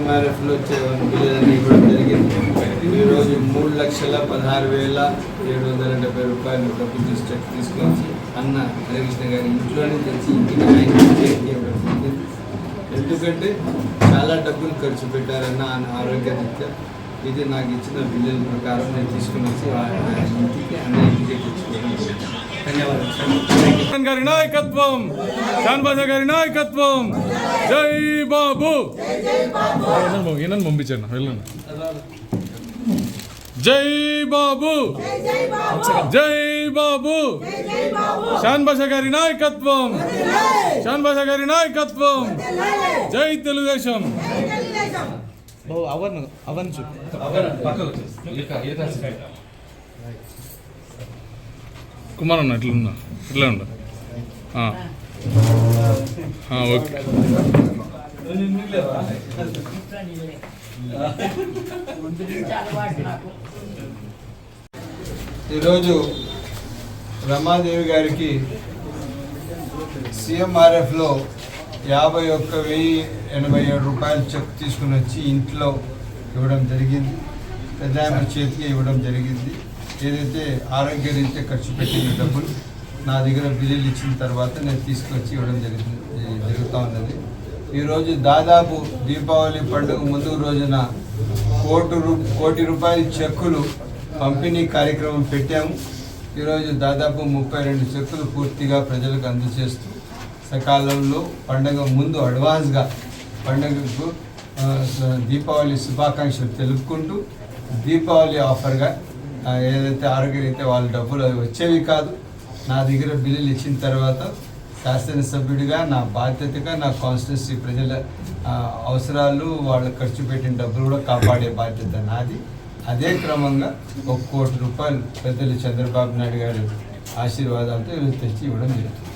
సిఎంఆర్ఎఫ్లో బిల్లులన్నీ ఇవ్వడం జరిగింది. ఈరోజు మూడు లక్షల పదహారు వేల ఏడు వందల డెబ్బై రూపాయలు డబ్బులు తీసి తీసుకొచ్చి అన్న హరికృష్ణ గారి ఇంట్లోనే తెచ్చి ఇంటికి ఆయన ఇవ్వడం జరిగింది. ఎందుకంటే చాలా డబ్బులు ఖర్చు పెట్టారన్న ఆయన ఆరోగ్య రీత్యా ఇది నాకు ఇచ్చిన బిల్లుల ప్రకారం నేను తీసుకుని వచ్చి ఇంటికి అన్న ఇంటికి తెచ్చుకోవడం ధన్యవాదాలు. గారి నాయకత్వం. శాన్ గారి నాయకత్వం. జై బాబు. ఈయనను పంపించండి వెళ్ళండి. జై బాబు. జై బాబు. శాన్ బాషా గారి నాయకత్వం. శాన్ బాషా గారి నాయకత్వం. జై తెలుగుదేశం. అవన్ అవన్ కుమార్ అన్న ఇట్లా ఉన్నా. ఇట్లా ఉండు. ఓకే. ఈరోజు రమాదేవి గారికి సిఎంఆర్ఎఫ్లో యాభై ఒక్క వెయ్యి ఎనభై ఏడు రూపాయలు చెక్ తీసుకుని వచ్చి ఇంట్లో ఇవ్వడం జరిగింది. పెద్ద చేతికి ఇవ్వడం జరిగింది. ఏదైతే ఆరోగ్య రీత్యా ఖర్చు పెట్టిన డబ్బులు నా దగ్గర బిల్లులు ఇచ్చిన తర్వాత నేను తీసుకొచ్చి ఇవ్వడం జరుగుతుంది జరుగుతూ ఉన్నది. ఈరోజు దాదాపు దీపావళి పండుగ ముందు రోజున కోటి రూ కోటి రూపాయల చెక్కులు పంపిణీ కార్యక్రమం పెట్టాము. ఈరోజు దాదాపు ముప్పై రెండు చెక్కులు పూర్తిగా ప్రజలకు అందజేస్తూ సకాలంలో పండగ ముందు అడ్వాన్స్గా పండగకు దీపావళి శుభాకాంక్షలు తెలుపుకుంటూ దీపావళి ఆఫర్గా ఏదైతే ఏదైతే అయితే వాళ్ళ డబ్బులు అవి వచ్చేవి కాదు నా దగ్గర బిల్లులు ఇచ్చిన తర్వాత శాసనసభ్యుడిగా నా బాధ్యతగా నా కాన్స్టిట్యూన్సీ ప్రజల అవసరాలు వాళ్ళు ఖర్చు పెట్టిన డబ్బులు కూడా కాపాడే బాధ్యత నాది. అదే క్రమంగా ఒక కోటి రూపాయలు పెద్దలు చంద్రబాబు నాయుడు గారి ఆశీర్వాదాలతో తెచ్చి ఇవ్వడం జరుగుతుంది.